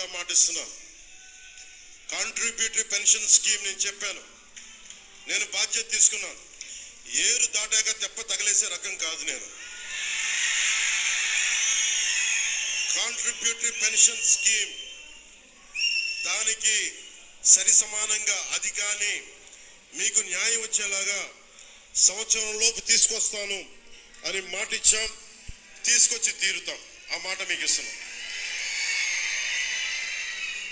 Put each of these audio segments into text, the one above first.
కూడా మాటిస్తున్నాను. Contributory pension scheme నేను చెప్పాను. నేను బాధ్యత తీసుకున్నాను. ఏరు దాటాక తెప్ప తగిలేసే రకం కాదు నేను. కాంట్రిబ్యూటరీ పెన్షన్ స్కీమ్ దానికి సరి సమానంగా అది కానీ మీకు న్యాయం వచ్చేలాగా సంవత్సరంలోపు తీసుకొస్తాను అని మాట ఇచ్చాం తీసుకొచ్చి తీరుతాం. ఆ మాట మీకు ఇస్తున్నాం.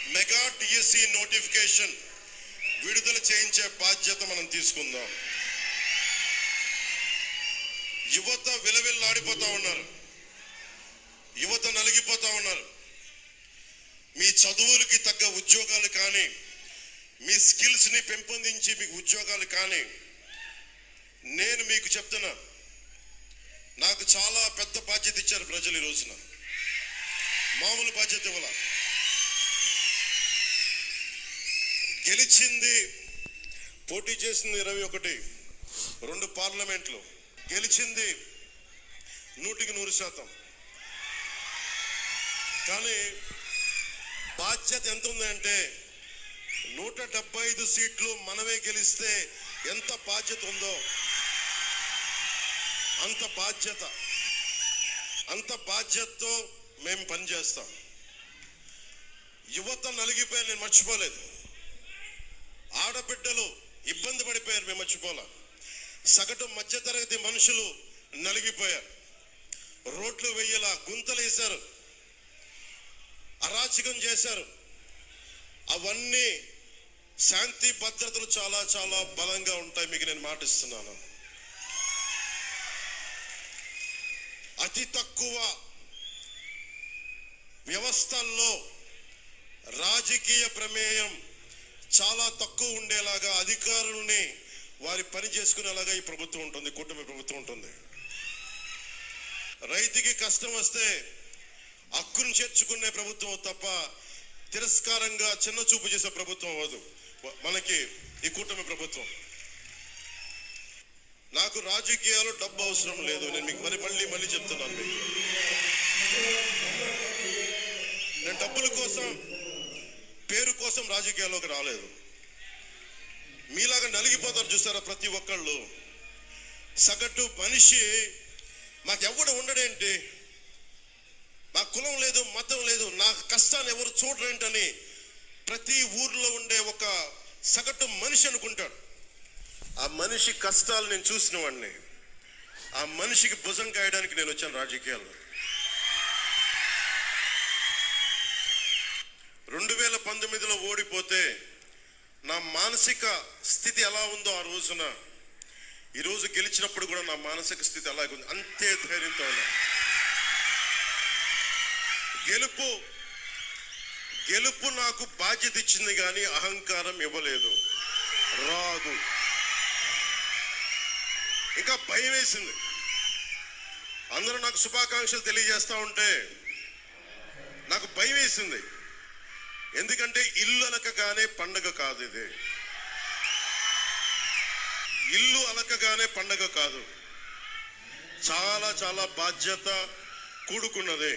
మెగా టిఎస్సి నోటిఫికేషన్ విడుదల చేయించే బాధ్యత మనం తీసుకుందాం. యువత విలవిల్లాడిపోతా ఉన్నారు. యువత నలిగిపోతా ఉన్నారు. మీ చదువులకి తగ్గ ఉద్యోగాలు కానీ మీ స్కిల్స్ని పెంపొందించి మీకు ఉద్యోగాలు కానీ నేను మీకు చెప్తున్నా నాకు చాలా పెద్ద బాధ్యత ఇచ్చారు ప్రజలు ఈ రోజున. మామూలు బాధ్యత ఇవ్వాల? గెలిచింది. పోటీ చేసింది ఇరవై ఒకటి. రెండు పార్లమెంట్లు. గెలిచింది నూటికి నూరు శాతం. కానీ బాధ్యత ఎంత ఉందంటే నూట డెబ్బై ఐదు సీట్లు మనమే గెలిస్తే ఎంత బాధ్యత ఉందో. అంత బాధ్యత. అంత బాధ్యతతో మేము పనిచేస్తాం. యువత నలిగిపోయి నేను మర్చిపోలేదు. ఆడబిడ్డలు ఇబ్బంది పడిపోయారు మేము మర్చిపోలే. సగటు మధ్యతరగతి మనుషులు నలిగిపోయారు. రోడ్లు వెయ్యేలా గుంతలు వేశారు. అరాచకం చేశారు. అవన్నీ శాంతి భద్రతలు చాలా చాలా బలంగా ఉంటాయి మీకు నేను మాటిస్తున్నాను అతి తక్కువ వ్యవస్థల్లో రాజకీయ ప్రమేయం చాలా తక్కువ ఉండేలాగా అధికారుల్ని వారి పని చేసుకునేలాగా ఈ ప్రభుత్వం ఉంటుంది కూటమి ప్రభుత్వం ఉంటుంది. రైతుకి కష్టం వస్తే హక్కును చేర్చుకునే ప్రభుత్వం తప్ప తిరస్కారంగా చిన్న చూపు చేసే ప్రభుత్వం అవ్వదు. మనకి ఈ కూటమి ప్రభుత్వం. నాకు రాజకీయాలు డబ్బు అవసరం లేదు. నేను మీకు మరి మళ్ళీ మళ్ళీ చెప్తున్నాను మీకు. నేను డబ్బుల కోసం కోసం రాజకీయాల్లోకి రాలేదు. మీలాగా నలిగిపోతారు చూసారా ప్రతి ఒక్కళ్ళు. సగటు మనిషి మాకెవ్వడు ఉండడేంటి మా కులం లేదు మతం లేదు నా కష్టాన్ని ఎవరు చూడరేంటని ప్రతి ఊర్లో ఉండే ఒక సగటు మనిషి అనుకుంటాడు. ఆ మనిషి కష్టాలు నేను చూసిన వాడిని. ఆ మనిషికి భుజం కాయడానికి నేను వచ్చాను రాజకీయాల్లో రెండు వేల పంతొమ్మిదిలో ఓడిపోతే నా మానసిక స్థితి ఎలా ఉందో ఆ రోజున ఈరోజు గెలిచినప్పుడు కూడా నా మానసిక స్థితి అలాగే ఉంది. అంతే ధైర్యంతో ఉన్నా. గెలుపు గెలుపు నాకు బాధ్యత ఇచ్చింది కానీ అహంకారం ఇవ్వలేదు. రాదు ఇంకా భయం వేసింది. అందరూ నాకు శుభాకాంక్షలు తెలియజేస్తూ ఉంటే నాకు భయం వేసింది. ఎందుకంటే ఇల్లు అలకగానే పండగ కాదు ఇది. ఇల్లు అలకగానే పండగ కాదు. చాలా చాలా బాధ్యత కూడుకున్నది.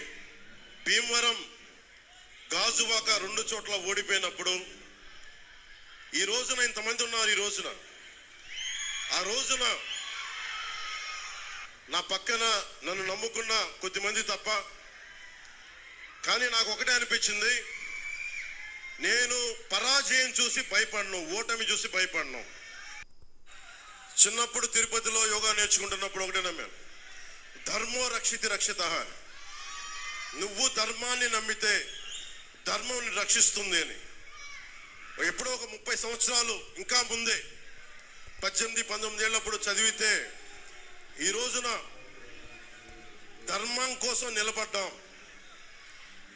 భీమవరం గాజువాక రెండు చోట్ల ఓడిపోయినప్పుడు ఈ రోజున ఇంతమంది ఉన్నారు ఈ రోజున. ఆ రోజున నా పక్కన నన్ను నమ్ముకున్న కొద్దిమంది తప్ప కానీ నాకు ఒకటే అనిపించింది నేను పరాజయం చూసి భయపడను ఓటమి చూసి భయపడను. చిన్నప్పుడు తిరుపతిలో యోగా నేర్చుకుంటున్నప్పుడు ఒకటే నమ్మాను. ధర్మో రక్షితి రక్షిత నువ్వు ధర్మాన్ని నమ్మితే ధర్మం రక్షిస్తుంది అని. ఎప్పుడో ఒక ముప్పై సంవత్సరాలు ఇంకా ముందే పద్దెనిమిది పంతొమ్మిది ఏళ్ళప్పుడు చదివితే ఈ రోజున ధర్మం కోసం నిలబడ్డాం.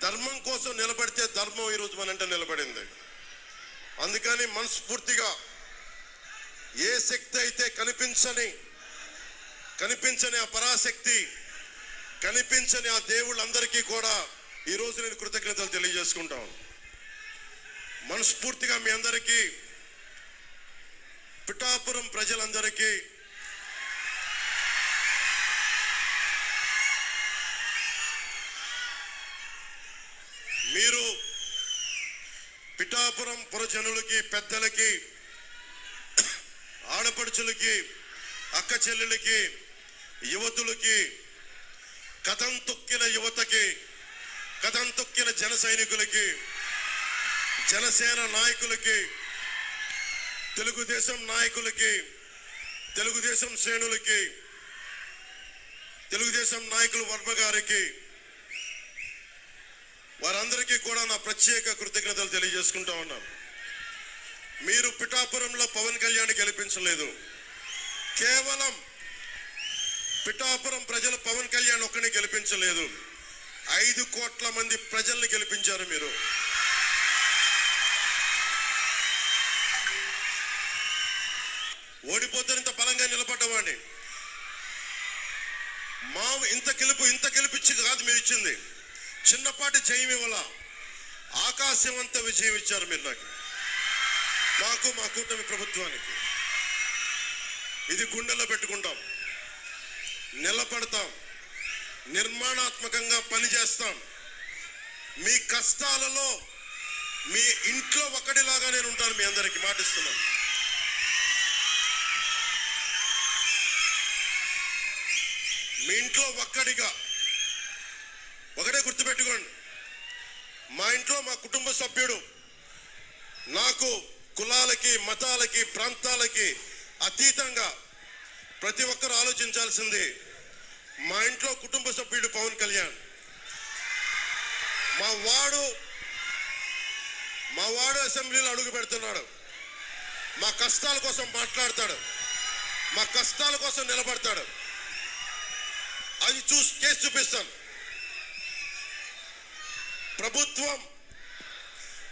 ధర్మం కోసం నిలబడితే ధర్మం ఈరోజు మనంటే నిలబడింది. అందుకని మనస్ఫూర్తిగా ఏ శక్తి అయితే కనిపించని కనిపించని ఆ పరాశక్తి కనిపించని ఆ దేవుళ్ళందరికీ కూడా ఈ రోజు నేను కృతజ్ఞతలు తెలియజేసుకుంటాను మనస్ఫూర్తిగా మీ అందరికీ పిఠాపురం ప్రజలందరికీ పిఠాపురం పురజనులకి పెద్దలకి ఆడపడుచులకి అక్క చెల్లెలకి యువతులకి కథం తొక్కిన యువతకి కథం తొక్కిన జన సైనికులకి జనసేన నాయకులకి తెలుగుదేశం నాయకులకి తెలుగుదేశం శ్రేణులకి తెలుగుదేశం నాయకులు వర్మ గారికి వారందరికీ కూడా నా ప్రత్యేక కృతజ్ఞతలు తెలియజేసుకుంటా ఉన్నాను. మీరు పిఠాపురంలో పవన్ కళ్యాణ్ గెలిపించలేదు. కేవలం పిఠాపురం ప్రజలు పవన్ కళ్యాణ్ ఒక్కని గెలిపించలేదు. ఐదు కోట్ల మంది ప్రజల్ని గెలిపించారు మీరు. ఓడిపోతే ఇంత బలంగా నిలబడ్డవాడిని. మా ఇంత గెలుపు ఇంత గెలిపించి కాదు మీరు ఇచ్చింది. చిన్నపాటి జయం ఇవ్వాల? ఆకాశవంత విజయం ఇచ్చారు మీరు నాకు. మాకు మా కూటమి ప్రభుత్వానికి. ఇది గుండెల్లో పెట్టుకుంటాం. నిలబడతాం. నిర్మాణాత్మకంగా పనిచేస్తాం. మీ కష్టాలలో మీ ఇంట్లో ఒకటిలాగా నేను ఉంటాను మీ అందరికీ మాటిస్తున్నాను. మీ ఇంట్లో ఒక్కడిగా ఒకటే గుర్తుపెట్టుకోండి. మా ఇంట్లో మా కుటుంబ సభ్యుడు నాకు కులాలకి మతాలకి ప్రాంతాలకి అతీతంగా ప్రతి ఒక్కరు ఆలోచించాల్సింది మా ఇంట్లో కుటుంబ సభ్యుడు పవన్ కళ్యాణ్. మా వాడు మా వాడు అసెంబ్లీలో అడుగు పెడుతున్నాడు. మా కష్టాల కోసం మాట్లాడతాడు. మా కష్టాల కోసం నిలబడతాడు. అది చూసి చేసి చూపిస్తాను. ప్రభుత్వం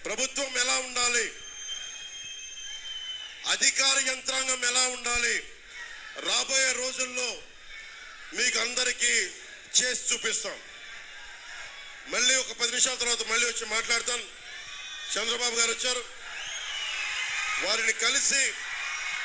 ప్రభుత్వం ఎలా ఉండాలి? అధికార యంత్రాంగం ఎలా ఉండాలి? రాబోయే రోజుల్లో మీకు అందరికీ చేసి చూపిస్తాం. మళ్ళీ ఒక పది నిమిషాల తర్వాత మళ్ళీ వచ్చి మాట్లాడతాను. చంద్రబాబు గారు వచ్చారు. వారిని కలిసి